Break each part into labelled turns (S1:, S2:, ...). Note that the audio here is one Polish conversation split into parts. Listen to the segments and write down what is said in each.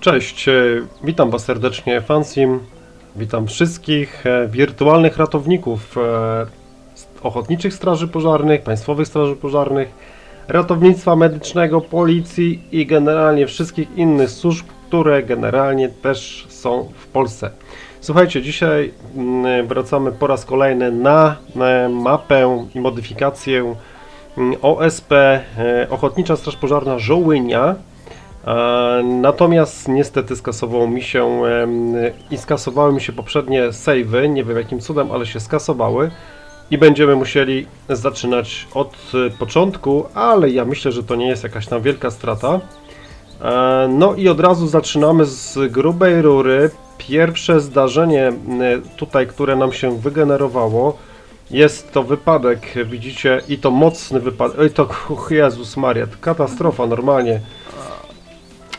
S1: Cześć, e, witam Was serdecznie, Fansim. Witam wszystkich e, wirtualnych ratowników e, Ochotniczych Straży Pożarnych, Państwowych Straży Pożarnych, Ratownictwa Medycznego, Policji i generalnie wszystkich innych służb, które generalnie też są w Polsce. Słuchajcie, dzisiaj mm, wracamy po raz kolejny na mapę i modyfikację mm, OSP Ochotnicza Straż Pożarna Żołynia. E, Natomiast niestety skasowało mi się i skasowały mi się poprzednie savey, nie wiem jakim cudem, ale się skasowały i będziemy musieli zaczynać od e, początku, ale ja myślę, że to nie jest jakaś tam wielka strata. E, No i od razu zaczynamy z grubej rury. Pierwsze zdarzenie tutaj, które nam się wygenerowało, jest to wypadek, widzicie, i to mocny wypadek. Oj, to Jezus Maria, katastrofa normalnie.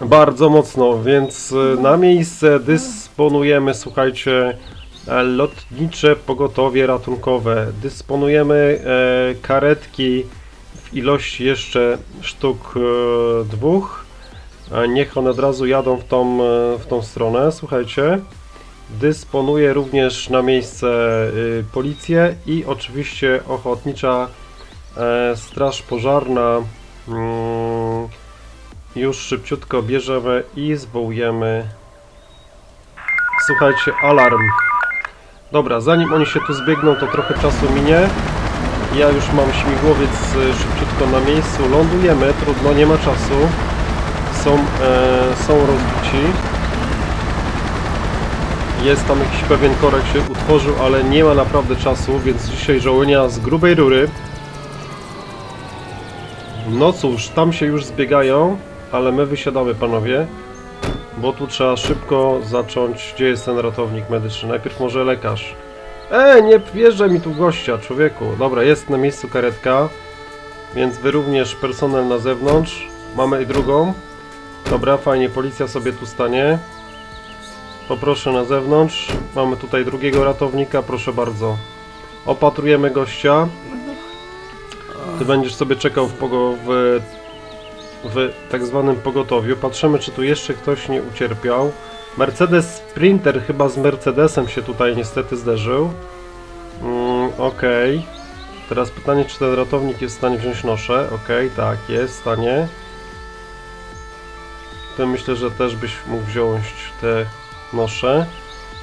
S1: Bardzo mocno, więc e, na miejsce dysponujemy, słuchajcie, e, lotnicze pogotowie ratunkowe. Dysponujemy e, karetki w ilości jeszcze sztuk e, dwóch. Niech one od razu jadą w tą, w tą stronę, słuchajcie. Dysponuje również na miejsce y, policję i oczywiście ochotnicza straż pożarna. Już szybciutko bierzemy i zwołujemy. Słuchajcie, alarm. Dobra, zanim oni się tu zbiegną, to trochę czasu minie. Ja już mam śmigłowiec y, szybciutko na miejscu. Lądujemy, trudno, nie ma czasu. Są, e, są rozbici. Jest tam jakiś pewien korek się utworzył, ale nie ma naprawdę czasu, więc dzisiaj żołnia z grubej rury. No cóż, tam się już zbiegają, ale my wysiadamy panowie, bo tu trzeba szybko zacząć. Gdzie jest ten ratownik medyczny? Najpierw może lekarz. E, nie wjeżdżaj mi tu gościa, człowieku. Dobra, jest na miejscu karetka, więc wy również personel na zewnątrz. Mamy i drugą. Dobra, fajnie, policja sobie tu stanie. Poproszę na zewnątrz. Mamy tutaj drugiego ratownika, proszę bardzo. Opatrujemy gościa. Ty będziesz sobie czekał w, w, w tak zwanym pogotowiu. Patrzymy, czy tu jeszcze ktoś nie ucierpiał. Mercedes Sprinter chyba z Mercedesem się tutaj niestety zderzył. Mm, Okej. Teraz pytanie, czy ten ratownik jest w stanie wziąć noszę. Okej, tak, jest w stanie. To myślę, że też byś mógł wziąć te nosze.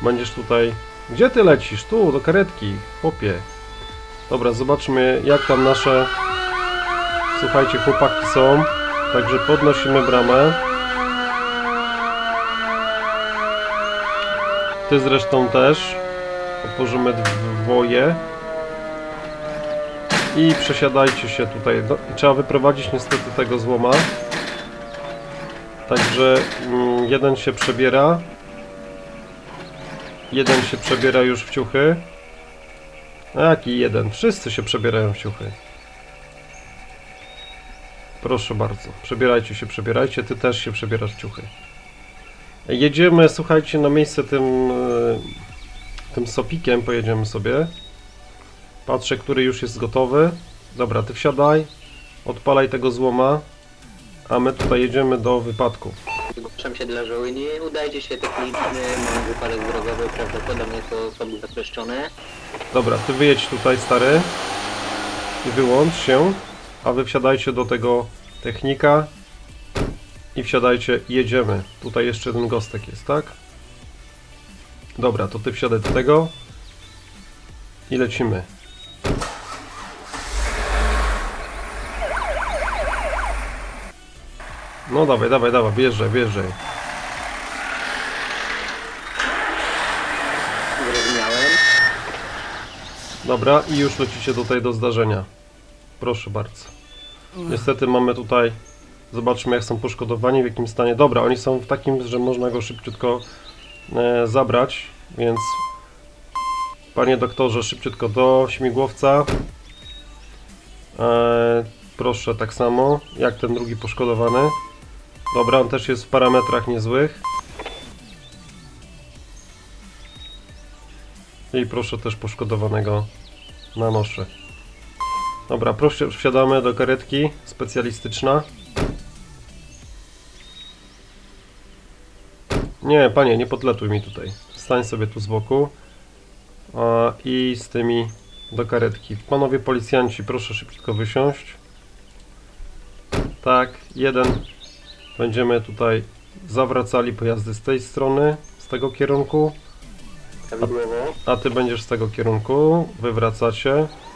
S1: Będziesz tutaj... Gdzie ty lecisz? Tu, do karetki, chłopie. Dobra, zobaczmy jak tam nasze... Słuchajcie, chłopaki są. Także podnosimy bramę. Ty zresztą też. Otworzymy dwoje. I przesiadajcie się tutaj. No, trzeba wyprowadzić niestety tego złoma. Także mm, jeden się przebiera. Jeden się przebiera już w ciuchy. Jaki jeden? Wszyscy się przebierają w ciuchy. Proszę bardzo. Przebierajcie się, przebierajcie. Ty też się przebierasz ciuchy. Jedziemy, słuchajcie, na miejsce tym, e, tym sopikiem. Pojedziemy sobie. Patrzę, który już jest gotowy. Dobra, ty wsiadaj. Odpalaj tego złoma. A my tutaj jedziemy do wypadku.
S2: Zgłaszam się dla żołyni. Udajcie się techniczny, mam wypadek drogowy, prawdopodobnie to osoby zakleszczone.
S1: Dobra, ty wyjedź tutaj, stary. I wyłącz się. A wy wsiadajcie do tego technika. I wsiadajcie, jedziemy. Tutaj jeszcze ten gostek jest, tak? Dobra, to ty wsiadaj do tego. I lecimy. No dawaj, dawaj, dawaj, wjeżdżaj, wjeżdżaj.
S2: Zrozumiałem.
S1: Dobra, i już lecicie tutaj do zdarzenia. Proszę bardzo. Niestety mamy tutaj. Zobaczmy, jak są poszkodowani, w jakim stanie. Dobra, oni są w takim, że można go szybciutko e, zabrać, więc panie doktorze, szybciutko do śmigłowca. E, proszę, tak samo, jak ten drugi poszkodowany. Dobra, on też jest w parametrach niezłych. I proszę też poszkodowanego na noszę. Dobra, proszę, wsiadamy do karetki specjalistyczna. Nie, panie, nie podletuj mi tutaj. Stań sobie tu z boku. A, I z tymi do karetki. Panowie policjanci, proszę szybko wysiąść. Tak, jeden. Będziemy tutaj zawracali pojazdy z tej strony, z tego kierunku.
S2: Prawidłowo.
S1: A ty będziesz z tego kierunku, wy wracacie. E,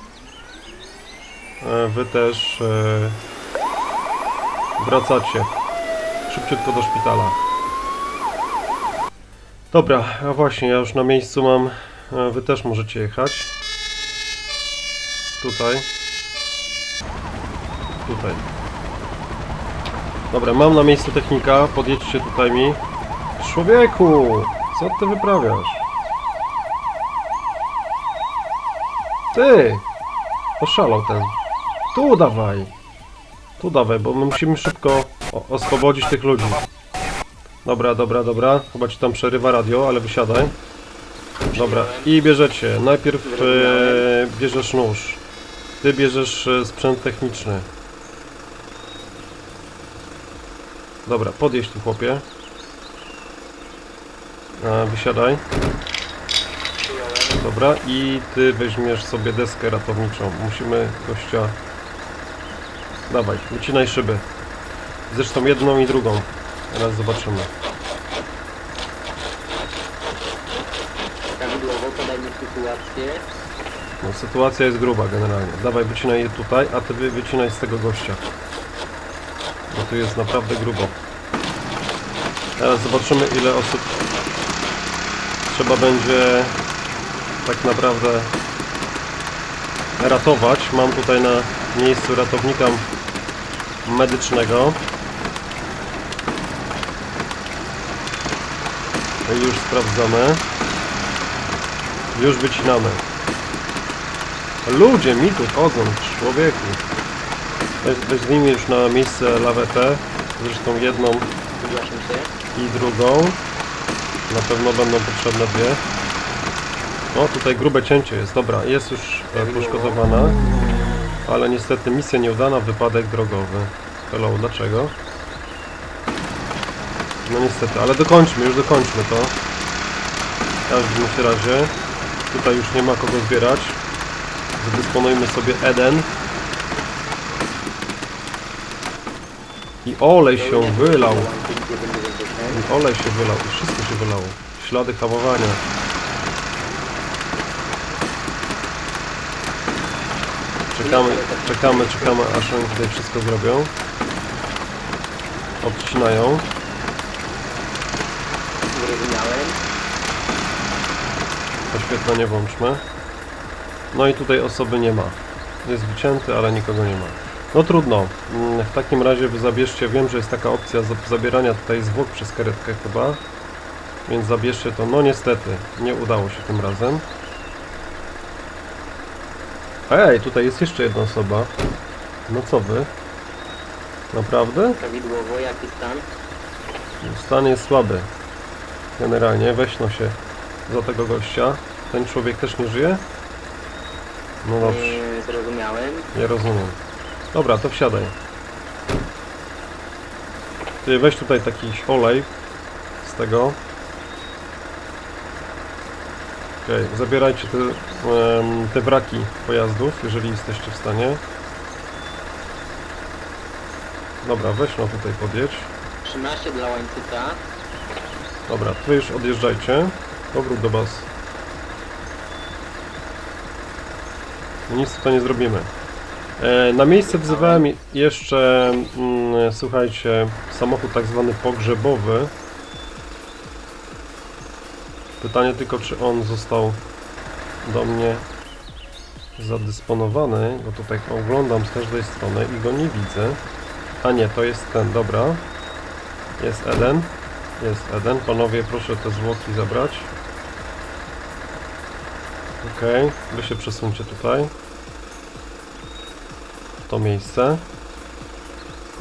S1: Wy też e, wracacie szybciutko do szpitala. Dobra, a właśnie, ja już na miejscu mam. e, Wy też możecie jechać. Tutaj. Tutaj. Dobra, mam na miejscu technika. Podjedźcie tutaj mi. Człowieku! Co ty wyprawiasz? Ty! Oszalał ten. Tu dawaj. Tu dawaj, bo my musimy szybko oswobodzić tych ludzi. Dobra, dobra, dobra. Chyba ci tam przerywa radio, ale wysiadaj. Dobra, i bierzecie. Najpierw e, bierzesz nóż. Ty bierzesz e, sprzęt techniczny. Dobra, podjedź tu chłopie. E, wysiadaj. Dobra, i ty weźmiesz sobie deskę ratowniczą. Musimy gościa... Dawaj, wycinaj szyby. Zresztą jedną i drugą. Teraz zobaczymy.
S2: Prawidłowo, podaj mi sytuację.
S1: No, sytuacja jest gruba generalnie. Dawaj, wycinaj je tutaj, a ty wy- wycinaj z tego gościa. Bo tu jest naprawdę grubo. Teraz zobaczymy ile osób trzeba będzie tak naprawdę ratować. Mam tutaj na miejscu ratownika medycznego. Już sprawdzamy. Już wycinamy. Ludzie mi tu chodzą, człowieku. Weź, weźmijmy już na miejsce lawetę. Zresztą jedną i drugą. Na pewno będą potrzebne dwie. O, tutaj grube cięcie jest. Dobra, jest już e, poszkodowana. Ale niestety misja nieudana, wypadek drogowy. Hello, dlaczego? No niestety, ale dokończmy, już dokończmy to. W każdym razie. Tutaj już nie ma kogo zbierać. Zadysponujmy sobie Eden. I olej się wylał. I olej się wylał. I wszystko się wylało. Ślady hamowania. Czekamy, czekamy, czekamy, aż oni tutaj wszystko zrobią. Odcinają.
S2: Zrozumiałem.
S1: Oświetlenie włączmy. No i tutaj osoby nie ma. Jest wycięty, ale nikogo nie ma. No trudno. Mm, W takim razie wy zabierzcie, wiem, że jest taka opcja za- zabierania tutaj zwłok przez karetkę chyba. Więc zabierzcie to. No niestety, nie udało się tym razem. Ej, tutaj jest jeszcze jedna osoba. No co wy? Naprawdę?
S2: Prawidłowo, jaki stan?
S1: Stan jest słaby. Generalnie weźno się za tego gościa. Ten człowiek też nie żyje? No dobrze,
S2: Yy, zrozumiałem.
S1: nie rozumiem. Dobra, to wsiadaj. Ty weź tutaj taki olej z tego. Okej, zabierajcie te, te wraki pojazdów, jeżeli jesteście w stanie. Dobra, weź no tutaj podjedź.
S2: 13 dla łańcucha.
S1: Dobra, wy już odjeżdżajcie. Powrót do baz. Nic tutaj nie zrobimy. E, na miejsce wzywałem jeszcze, mm, słuchajcie, samochód tak zwany pogrzebowy. Pytanie tylko, czy on został do mnie zadysponowany, bo tutaj oglądam z każdej strony i go nie widzę. A nie, to jest ten, dobra. Jest Eden. Jest Eden. Panowie, proszę te zwłoki zabrać. Okej, wy się przesuńcie tutaj. W to miejsce.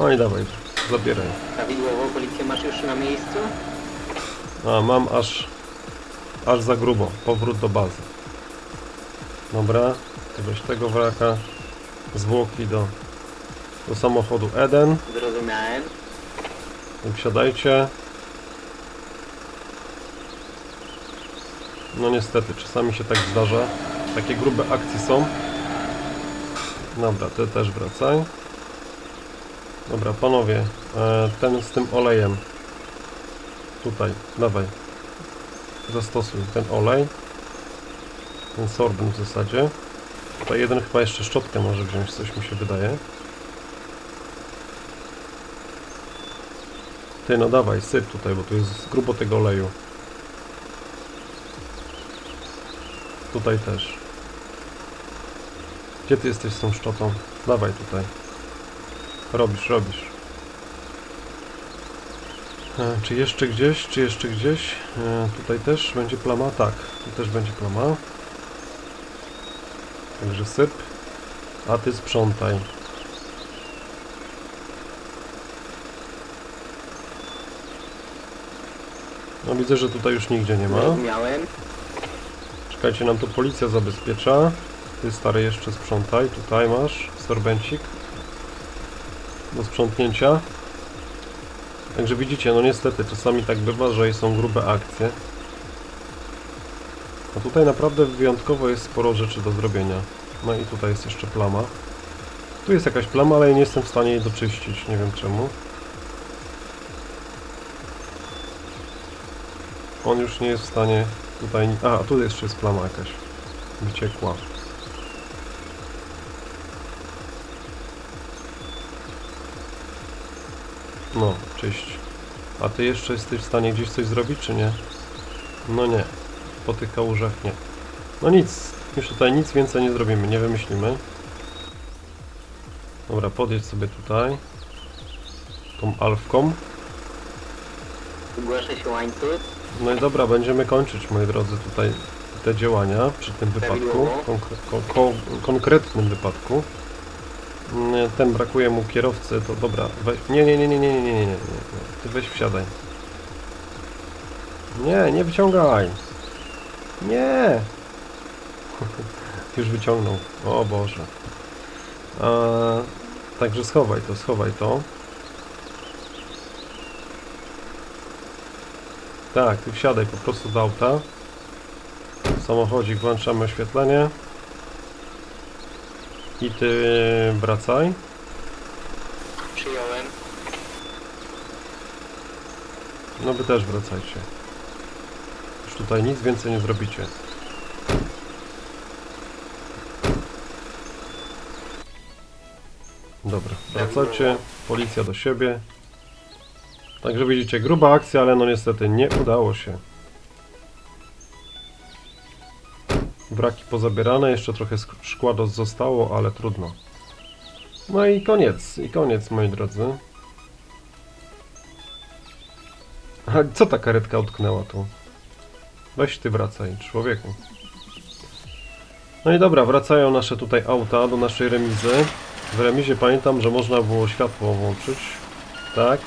S1: No i dawaj, zabieraj.
S2: Prawidłowo, policję masz już na miejscu?
S1: A, mam aż, aż za grubo. Powrót do bazy. Dobra, ty weź tego wraka. Zwłoki do, do samochodu Eden.
S2: Zrozumiałem.
S1: Wsiadajcie. No niestety, czasami się tak zdarza. Takie grube akcje są. Dobra, ty też wracaj. Dobra, panowie, e, ten z tym olejem. Tutaj, dawaj. Zastosuj ten olej. Ten sorbent w zasadzie. Tutaj jeden chyba jeszcze szczotkę może wziąć, coś mi się wydaje. Ty, no dawaj, syp tutaj, bo tu jest grubo tego oleju. Tutaj też. Gdzie ty jesteś z tą szczotą? Dawaj tutaj. Robisz, robisz. E, czy jeszcze gdzieś, czy jeszcze gdzieś? E, tutaj też będzie plama? Tak, tu też będzie plama. Także syp. A ty sprzątaj. No widzę, że tutaj już nigdzie nie ma.
S2: Zrozumiałem.
S1: Czekajcie, nam tu policja zabezpiecza. Ty stary jeszcze sprzątaj. Tutaj masz sorbencik do sprzątnięcia. Także widzicie, no niestety czasami tak bywa, że są grube akcje. A tutaj naprawdę wyjątkowo jest sporo rzeczy do zrobienia. No i tutaj jest jeszcze plama. Tu jest jakaś plama, ale nie jestem w stanie jej doczyścić, nie wiem czemu. On już nie jest w stanie tutaj... A, tu jeszcze jest plama jakaś. Wyciekła. No, czyść. A ty jeszcze jesteś w stanie gdzieś coś zrobić, czy nie? No nie. Po tych kałużach nie. No nic. Już tutaj nic więcej nie zrobimy, nie wymyślimy. Dobra, podjedź sobie tutaj. Tą alfką.
S2: Zgłasza się łańcuch.
S1: No i dobra, będziemy kończyć, moi drodzy, tutaj te działania przy tym wypadku, konkre ko ko konkretnym wypadku. Mm, Ten brakuje mu kierowcy, to dobra, weź, nie, nie, nie, nie, nie, nie, nie, nie, nie, ty weź wsiadaj. Nie, nie wyciągaj. Nie. Już wyciągnął, o Boże. Także schowaj to, schowaj to. Tak, ty wsiadaj po prostu do auta. Samochodzik, włączamy oświetlenie. I ty wracaj.
S2: Przyjąłem.
S1: No wy też wracajcie. Już tutaj nic więcej nie zrobicie. Dobra, wracajcie. Policja do siebie. Także widzicie, gruba akcja, ale no niestety nie udało się. Wraki pozabierane, jeszcze trochę szkła zostało, ale trudno. No i koniec, i koniec moi drodzy. A co ta karetka utknęła tu? Weź ty wracaj, człowieku. No i dobra, wracają nasze tutaj auta do naszej remizy. W remizie pamiętam, że można było światło włączyć. Tak.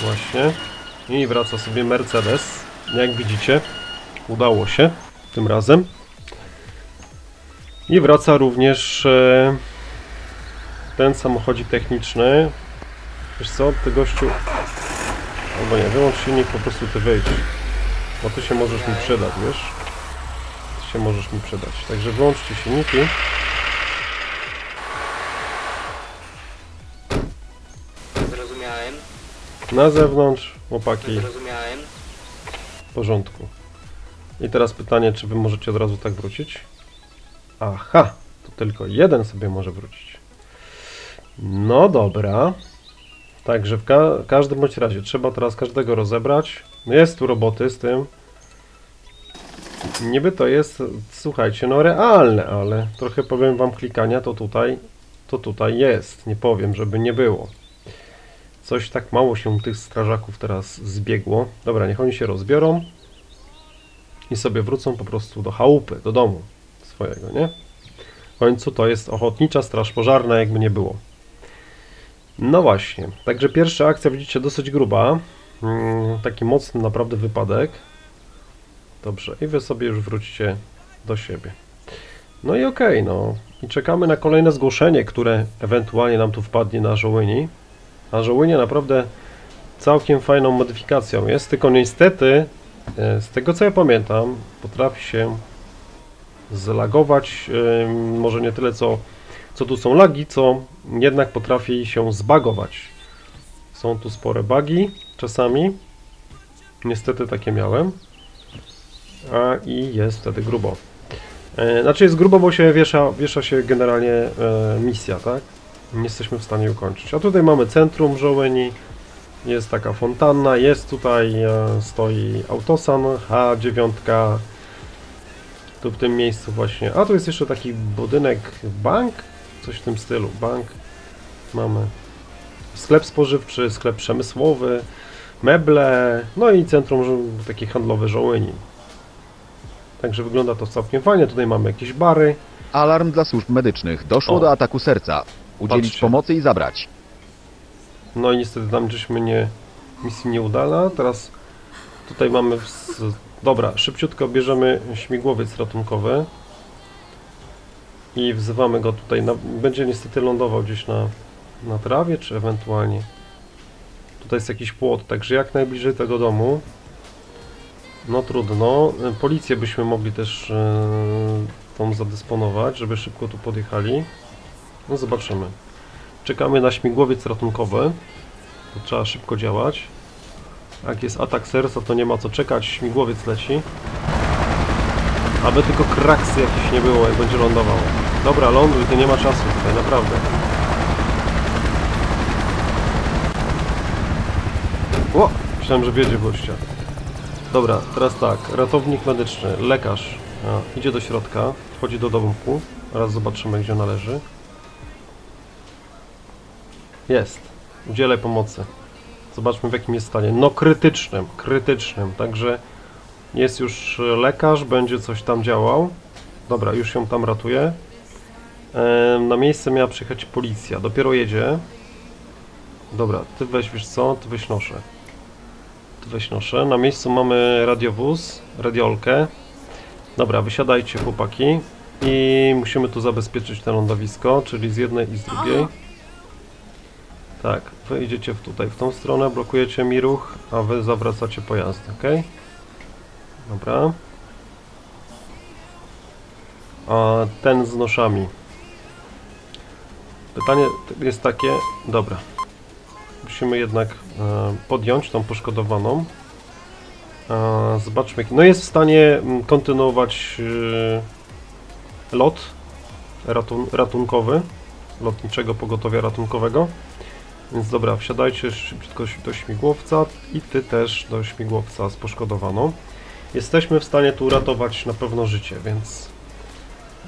S1: Właśnie. I wraca sobie Mercedes. Jak widzicie, udało się tym razem. I wraca również e, ten samochodzik techniczny. Wiesz co, ty gościu... Albo nie, wyłącz silnik, po prostu ty wyjdź. Bo ty się możesz mi przydać, wiesz? Ty się możesz mi przydać. Także wyłączcie silniki.
S2: Zrozumiałem.
S1: Na zewnątrz, chłopaki,
S2: Zrozumiałem.
S1: w porządku. I teraz pytanie, czy wy możecie od razu tak wrócić? Aha, to tylko jeden sobie może wrócić. No dobra. Także w ka każdym bądź razie trzeba teraz każdego rozebrać. No Jest tu roboty z tym. Niby to jest, słuchajcie, no realne, ale trochę powiem wam klikania, to tutaj, to tutaj jest. Nie powiem, żeby nie było. Coś tak mało się tych strażaków teraz zbiegło. Dobra, niech oni się rozbiorą i sobie wrócą po prostu do chałupy, do domu swojego, nie? W końcu to jest ochotnicza straż pożarna, jakby nie było. No właśnie, także pierwsza akcja, widzicie, dosyć gruba. Mm, taki mocny naprawdę wypadek. Dobrze, i wy sobie już wróćcie do siebie. No i okej, no. I czekamy na kolejne zgłoszenie, które ewentualnie nam tu wpadnie na Żołyni. A Żołynia naprawdę całkiem fajną modyfikacją jest, tylko niestety e, z tego co ja pamiętam, potrafi się zlagować, może nie tyle co, co tu są lagi, co jednak potrafi się zbagować. Są tu spore bugi czasami. Niestety takie miałem. A i jest wtedy grubo. E, Znaczy jest grubo, bo się wiesza, wiesza się generalnie e, misja, tak? Nie jesteśmy w stanie ukończyć. A tutaj mamy centrum Żołyni. Jest taka fontanna, jest tutaj, e, stoi autosan H9. Tu w tym miejscu właśnie. A tu jest jeszcze taki budynek, bank? Coś w tym stylu, bank. Mamy sklep spożywczy, sklep przemysłowy, meble, no i centrum takie handlowe Żołyni. Także wygląda to całkiem fajnie. Tutaj mamy jakieś bary.
S3: Alarm dla służb medycznych. Doszło
S1: O.
S3: do ataku serca. Udzielić
S1: Patrzcie.
S3: pomocy i zabrać.
S1: No i niestety tam żeśmy nie, misji nie udana. Teraz tutaj mamy... W, dobra, szybciutko bierzemy śmigłowiec ratunkowy. I wzywamy go tutaj. Na, będzie niestety lądował gdzieś na, na trawie, czy ewentualnie... Tutaj jest jakiś płot, także jak najbliżej tego domu. No trudno. Policję byśmy mogli też e, tą zadysponować, żeby szybko tu podjechali. No zobaczymy. Czekamy na śmigłowiec ratunkowy. To trzeba szybko działać. Jak jest atak serca, to nie ma co czekać. Śmigłowiec leci. Aby tylko kraksy jakieś nie było, jak będzie lądował. Dobra, ląduj, to nie ma czasu tutaj, naprawdę. O! Myślałem, że wiedzie gościa. Dobra, teraz tak. Ratownik medyczny, lekarz a, idzie do środka, wchodzi do domku. Raz zobaczymy, gdzie należy. Jest. Udzielę pomocy. Zobaczmy w jakim jest stanie. No krytycznym, krytycznym. Także jest już e, lekarz, będzie coś tam działał. Dobra, już ją tam ratuje. Na miejsce miała przyjechać policja. Dopiero jedzie. Dobra, ty weź, wiesz co? Ty weź noszę. Ty weź noszę. Na miejscu mamy radiowóz, radiolkę. Dobra, wysiadajcie chłopaki. I musimy tu zabezpieczyć te lądowisko, czyli z jednej i z drugiej. Tak, wy idziecie w tutaj, w tą stronę, blokujecie mi ruch, a wy zawracacie pojazdy, ok? Dobra. A ten z noszami. Pytanie jest takie, dobra. Musimy jednak e, podjąć tą poszkodowaną. E, zobaczmy, no jest w stanie kontynuować e, lot ratun ratunkowy, lotniczego pogotowia ratunkowego. Więc dobra, wsiadajcie szybciutko do śmigłowca i ty też do śmigłowca z poszkodowaną. Jesteśmy w stanie tu uratować na pewno życie, więc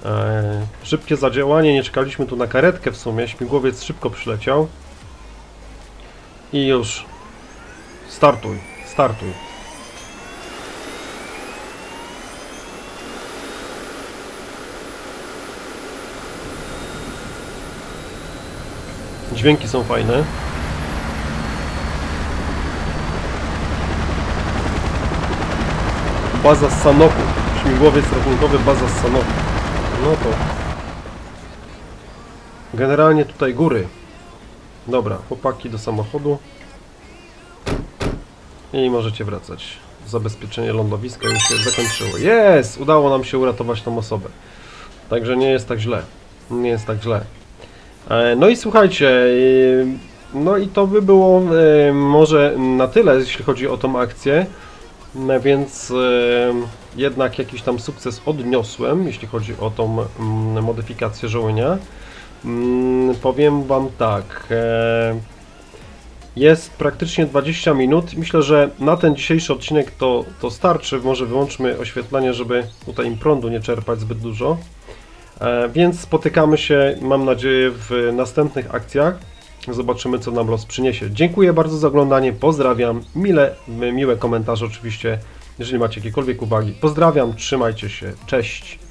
S1: e, szybkie zadziałanie. Nie czekaliśmy tu na karetkę w sumie. Śmigłowiec szybko przyleciał. I już. Startuj, startuj. Dźwięki są fajne. Baza z Sanoku. Śmigłowiec ratunkowy, baza z Sanoku. No to. Generalnie tutaj góry. Dobra, chłopaki do samochodu. I możecie wracać. Zabezpieczenie lądowiska już się zakończyło. Jest! Udało nam się uratować tą osobę. Także nie jest tak źle. Nie jest tak źle. E, No i słuchajcie, e, no i to by było e, może na tyle, jeśli chodzi o tą akcję. Więc jednak jakiś tam sukces odniosłem, jeśli chodzi o tą mm, modyfikację żołnia. Mm, Powiem Wam tak. Jest praktycznie 20 minut. Myślę, że na ten dzisiejszy odcinek to, to starczy. Może wyłączmy oświetlenie, żeby tutaj prądu nie czerpać zbyt dużo. E, Więc spotykamy się, mam nadzieję, w następnych akcjach. Zobaczymy, co nam los przyniesie. Dziękuję bardzo za oglądanie. Pozdrawiam. Mile, miłe komentarze oczywiście, jeżeli macie jakiekolwiek uwagi. Pozdrawiam, trzymajcie się. Cześć.